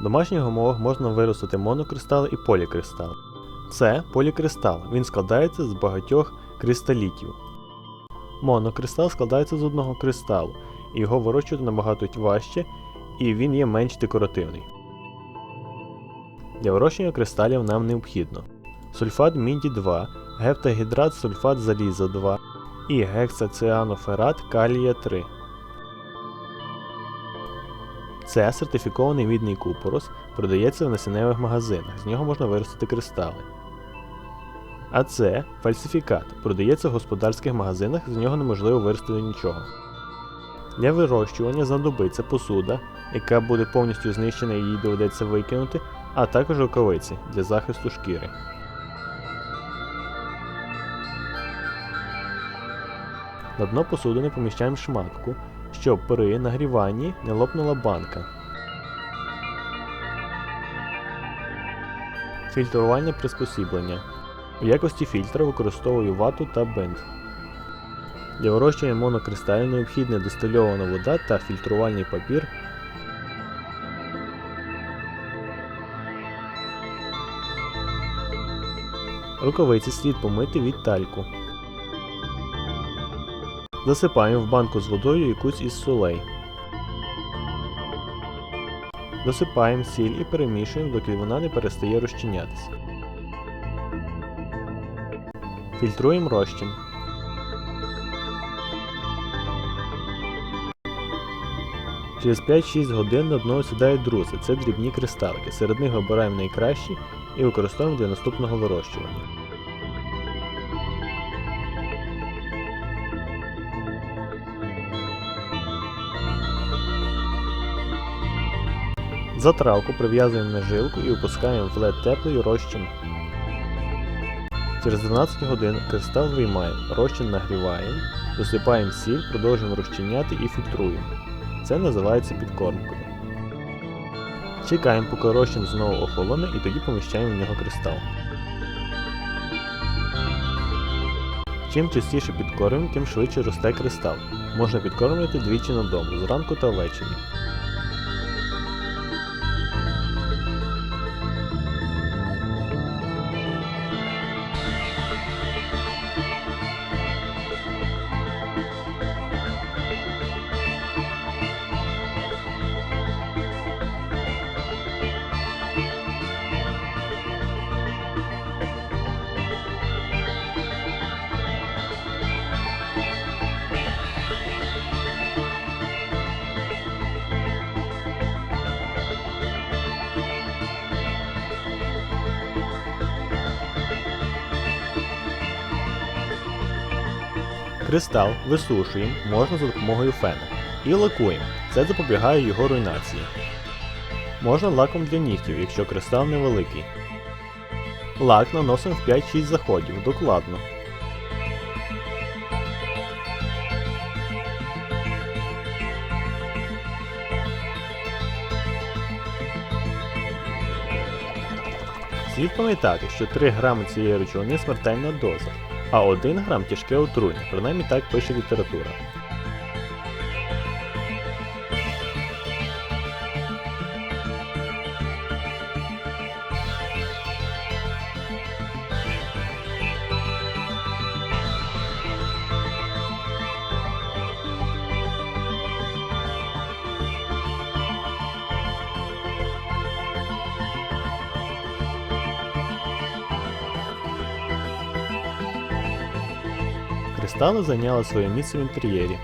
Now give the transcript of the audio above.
В домашніх умовах можна виростити монокристал і полікристал. Це полікристал. Він складається з багатьох кристалітів. Монокристал складається з одного кристалу, і його вирощувати набагато важче, і він є менш декоративний. Для вирощення кристалів нам необхідно сульфат міді 2, гептагідрат сульфат заліза 2 і гексаціаноферат калія 3. Це сертифікований мідний купорос, продається в насінневих магазинах, з нього можна виростити кристали. А це фальсифікат, продається в господарських магазинах, з нього неможливо виростити нічого. Для вирощування знадобиться посуда, яка буде повністю знищена і її доведеться викинути, а також рукавиці для захисту шкіри. На дно посудини поміщаємо шматку, щоб при нагріванні не лопнула банка. Фільтрування приспосіблення. У якості фільтра використовую вату та бинт. Для вирощування монокристалів необхідна дистильована вода та фільтрувальний папір. Рукавиці слід помити від тальку. Засипаємо в банку з водою якусь із солей. Досипаємо сіль і перемішуємо, доки вона не перестає розчинятися. Фільтруємо розчин. Через 5-6 годин на дно осідають друзи, це дрібні кристалики. Серед них обираємо найкращі і використовуємо для наступного вирощування. Затравку прив'язуємо на жилку і опускаємо в лед теплий розчин. Через 12 годин кристал виймаємо, розчин нагріваємо, досипаємо сіль, продовжуємо розчиняти і фільтруємо. Це називається підкормкою. Чекаємо, поки розчин знову охолоне і тоді поміщаємо в нього кристал. Чим частіше підкорюємо, тим швидше росте кристал. Можна підкормлювати двічі на добу, зранку та ввечері. Кристал висушуємо можна за допомогою фену. І лакуємо. Це запобігає його руйнації. Можна лаком для нігтів, якщо кристал невеликий. Лак наносимо в 5-6 заходів докладно. Слід пам'ятати, що 3 грами цієї речовини смертельна доза, а 1 грам тяжке отруєння, принаймні так пише література. Кристали заняла своє місце в інтер'єрі.